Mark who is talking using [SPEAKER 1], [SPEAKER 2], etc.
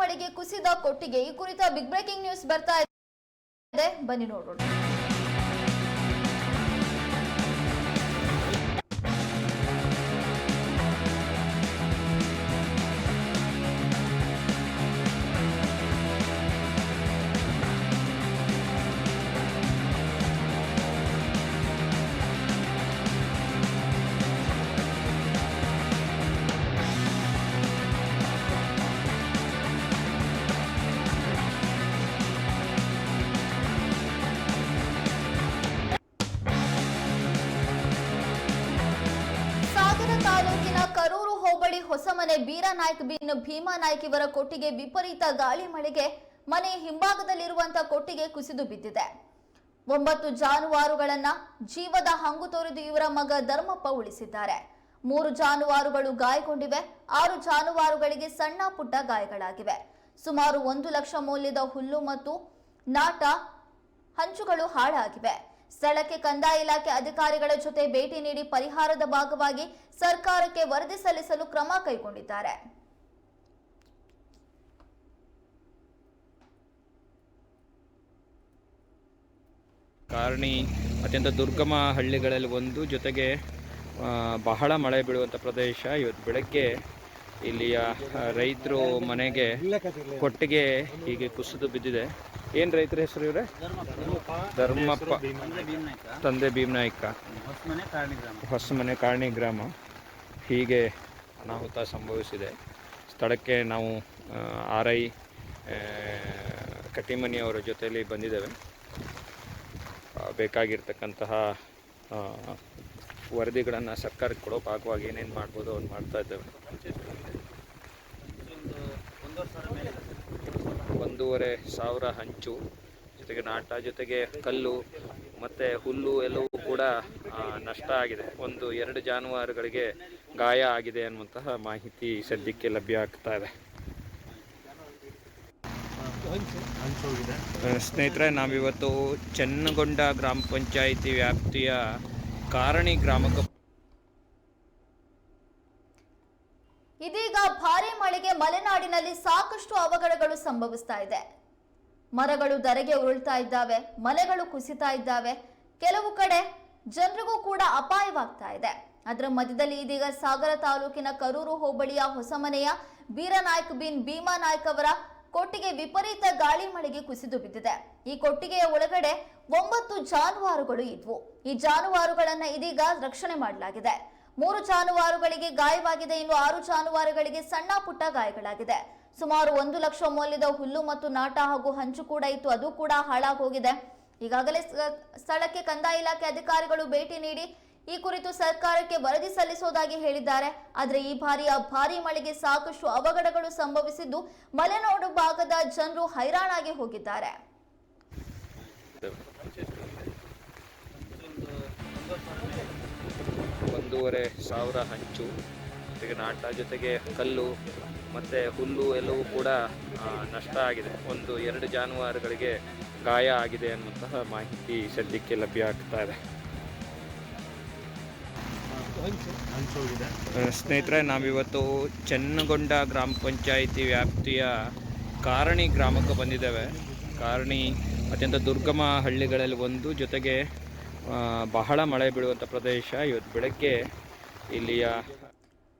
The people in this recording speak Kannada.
[SPEAKER 1] ಮಳೆಗೆ ಕುಸಿದ ಕೊಟ್ಟಿಗೆ ಈ ಕುರಿತ ಬಿಗ್ ಬ್ರೇಕಿಂಗ್ ನ್ಯೂಸ್ ಬರ್ತಾ ಇದೆ. ಬನ್ನಿ ನೋಡೋಣ. ತಾಲೂಕಿನ ಕರೂರು ಹೋಬಳಿ ಹೊಸಮನೆ ಬೀರಾನಾಯ್ಕ ಬಿನ್ ಭೀಮಾನಾಯ್ಕ ಇವರ ಕೊಟ್ಟಿಗೆ ವಿಪರೀತ ಗಾಳಿ ಮಳೆಗೆ ಮನೆ ಹಿಂಭಾಗದಲ್ಲಿರುವಂತಹ ಕೊಟ್ಟಿಗೆ ಕುಸಿದು ಬಿದ್ದಿದೆ. ಒಂಬತ್ತು ಜಾನುವಾರುಗಳನ್ನ ಜೀವದ ಹಂಗು ತೋರಿದು ಇವರ ಮಗ ಧರ್ಮಪ್ಪ ಉಳಿಸಿದ್ದಾರೆ. ಮೂರು ಜಾನುವಾರುಗಳು ಗಾಯಗೊಂಡಿವೆ, ಆರು ಜಾನುವಾರುಗಳಿಗೆ ಸಣ್ಣ ಪುಟ್ಟ ಗಾಯಗಳಾಗಿವೆ. ಸುಮಾರು ಒಂದು ಲಕ್ಷ ಮೌಲ್ಯದ ಹುಲ್ಲು ಮತ್ತು ನಾಟ ಹಂಚುಗಳು ಹಾಳಾಗಿವೆ. ಸ್ಥಳಕ್ಕೆ ಕಂದಾಯ ಇಲಾಖೆ ಅಧಿಕಾರಿಗಳ ಜೊತೆ ಭೇಟಿ ನೀಡಿ ಪರಿಹಾರದ ಭಾಗವಾಗಿ ಸರ್ಕಾರಕ್ಕೆ ವರದಿ ಸಲ್ಲಿಸಲು ಕ್ರಮ ಕೈಗೊಂಡಿದ್ದಾರೆ.
[SPEAKER 2] ಕಾರಣಿ ಅತ್ಯಂತ ದುರ್ಗಮ ಹಳ್ಳಿಗಳಲ್ಲಿ ಒಂದು ಜೊತೆಗೆ ಆ, ಬಹಳ ಮಳೆ ಬೀಳುವಂಥ ಪ್ರದೇಶ. ಇವತ್ತು ಬೆಳಗ್ಗೆ ಇಲ್ಲಿಯ ರೈತರು ಮನೆಗೆ ಕೊಟ್ಟಿಗೆ ಹೀಗೆ ಕುಸಿದು ಬಿದ್ದಿದೆ. ಏನು ರೈತರ ಹೆಸರು ಇವರೇ? ಧರ್ಮಪ್ಪ. ತಂದೆ ಭೀಮನಾಯ್ಕ.
[SPEAKER 3] ಹೊಸಮನೆ ಕಾರಣಿ ಗ್ರಾಮ
[SPEAKER 2] ಹೊಸಮನೆ ಕಾರಣಿ ಗ್ರಾಮ. ಹೀಗೆ ಅನಾಹುತ ಸಂಭವಿಸಿದೆ. ಸ್ಥಳಕ್ಕೆ ನಾವು ಆರ್ ಐ ಕಟ್ಟಿಮನಿಯವರ ಜೊತೆಯಲ್ಲಿ ಬಂದಿದ್ದೇವೆ. ಬೇಕಾಗಿರ್ತಕ್ಕಂತಹ ವರದಿಗಳನ್ನು ಸರ್ಕಾರಕ್ಕೆ ಕೊಡೋ ಭಾಗವಾಗಿ ಏನೇನು ಮಾಡ್ಬೋದು ಅವ್ರು ಮಾಡ್ತಾ ಇದ್ದೇವೆ.
[SPEAKER 3] ಒಂದೂವರೆ ಸಾವಿರ
[SPEAKER 2] ಹಂಚು ಜೊತೆಗೆ ನಾಟ ಜೊತೆಗೆ ಕಲ್ಲು ಮತ್ತು ಹುಲ್ಲು ಎಲ್ಲವೂ ಕೂಡ ನಷ್ಟ ಆಗಿದೆ. ಒಂದು ಎರಡು ಜಾನುವಾರುಗಳಿಗೆ ಗಾಯ ಆಗಿದೆ ಅನ್ನುವಂತಹ ಮಾಹಿತಿ ಸದ್ಯಕ್ಕೆ ಲಭ್ಯ ಆಗ್ತಾ ಇದೆ. ಸ್ನೇಹಿತರೆ ನಾವಿವತ್ತು ಚನ್ನಗೊಂಡ ಗ್ರಾಮ ಪಂಚಾಯಿತಿ ವ್ಯಾಪ್ತಿಯ ಕಾರಣಿ ಗ್ರಾಮಕ್ಕೆ
[SPEAKER 1] ಇದೀಗ ಭಾರಿ ಮಳೆಗೆ ಮಲೆನಾಡಿನಲ್ಲಿ ಸಾಕಷ್ಟು ಅವಘಡಗಳು ಸಂಭವಿಸ್ತಾ ಇದೆ. ಮರಗಳು ಧರೆಗೆ ಉರುಳ್ತಾ ಇದ್ದಾವೆ, ಮಲೆಗಳು ಕುಸಿತಾ ಇದ್ದಾವೆ. ಕೆಲವು ಕಡೆ ಜನರಿಗೂ ಕೂಡ ಅಪಾಯವಾಗ್ತಾ ಇದೆ. ಅದರ ಮಧ್ಯದಲ್ಲಿ ಇದೀಗ ಸಾಗರ ತಾಲೂಕಿನ ಕರೂರು ಹೋಬಳಿಯ ಹೊಸಮನೆಯ ಬೀರನಾಯ್ಕ್ ಬಿನ್ ಭೀಮಾ ನಾಯ್ಕ ಅವರ ಕೊಟ್ಟಿಗೆ ವಿಪರೀತ ಗಾಳಿ ಮಳೆಗೆ ಕುಸಿದು ಬಿದ್ದಿದೆ. ಈ ಕೊಟ್ಟಿಗೆಯ ಒಳಗಡೆ ಒಂಬತ್ತು ಜಾನುವಾರುಗಳು ಇದ್ವು. ಈ ಜಾನುವಾರುಗಳನ್ನ ಇದೀಗ ರಕ್ಷಣೆ ಮಾಡಲಾಗಿದೆ. ಮೂರು ಜಾನುವಾರುಗಳಿಗೆ ಗಾಯವಾಗಿದೆ. ಇನ್ನು ಆರು ಜಾನುವಾರುಗಳಿಗೆ ಸಣ್ಣ ಪುಟ್ಟ ಗಾಯಗಳಾಗಿದೆ. ಸುಮಾರು ಒಂದು ಲಕ್ಷ ಮೌಲ್ಯದ ಹುಲ್ಲು ಮತ್ತು ನಾಟ ಹಾಗೂ ಹಂಚು ಕೂಡ ಇತ್ತು. ಅದು ಕೂಡ ಹಾಳಾಗೋಗಿದೆ. ಈಗಾಗಲೇ ಸ್ಥಳಕ್ಕೆ ಕಂದಾಯ ಇಲಾಖೆ ಅಧಿಕಾರಿಗಳು ಭೇಟಿ ನೀಡಿ ಈ ಕುರಿತು ಸರ್ಕಾರಕ್ಕೆ ವರದಿ ಸಲ್ಲಿಸೋದಾಗಿ ಹೇಳಿದ್ದಾರೆ. ಆದರೆ ಈ ಬಾರಿಯ ಭಾರಿ ಮಳೆಗೆ ಸಾಕಷ್ಟು ಅವಘಡಗಳು ಸಂಭವಿಸಿದ್ದು ಮಲೆನಾಡು ಭಾಗದ ಜನರು ಹೈರಾಣಾಗಿ ಹೋಗಿದ್ದಾರೆ.
[SPEAKER 2] ಒಂದೂವರೆ ಸಾವಿರ ಹಂಚು ನಾಟ, ಜೊತೆಗೆ ಕಲ್ಲು, ಮತ್ತು ಹುಲ್ಲು ಎಲ್ಲವೂ ಕೂಡ ನಷ್ಟ ಆಗಿದೆ. ಒಂದು ಎರಡು ಜಾನುವಾರುಗಳಿಗೆ ಗಾಯ ಆಗಿದೆ ಅನ್ನುವಂತಹ ಮಾಹಿತಿ ಸದ್ಯಕ್ಕೆ ಲಭ್ಯ ಆಗ್ತಾ ಇದೆ. ಸ್ನೇಹಿತರೆ, ನಾವಿವತ್ತು ಚನ್ನಗೊಂಡ ಗ್ರಾಮ ಪಂಚಾಯಿತಿ ವ್ಯಾಪ್ತಿಯ ಕಾರಣಿ ಗ್ರಾಮಕ್ಕೆ ಬಂದಿದ್ದೇವೆ. ಕಾರಣಿ ಅತ್ಯಂತ ದುರ್ಗಮ ಹಳ್ಳಿಗಳಲ್ಲಿ ಒಂದು, ಜೊತೆಗೆ ಬಹಳ ಮಳೆ ಬೀಳುವಂಥ ಪ್ರದೇಶ. ಇವತ್ತು ಬೆಳಗ್ಗೆ ಇಲ್ಲಿಯ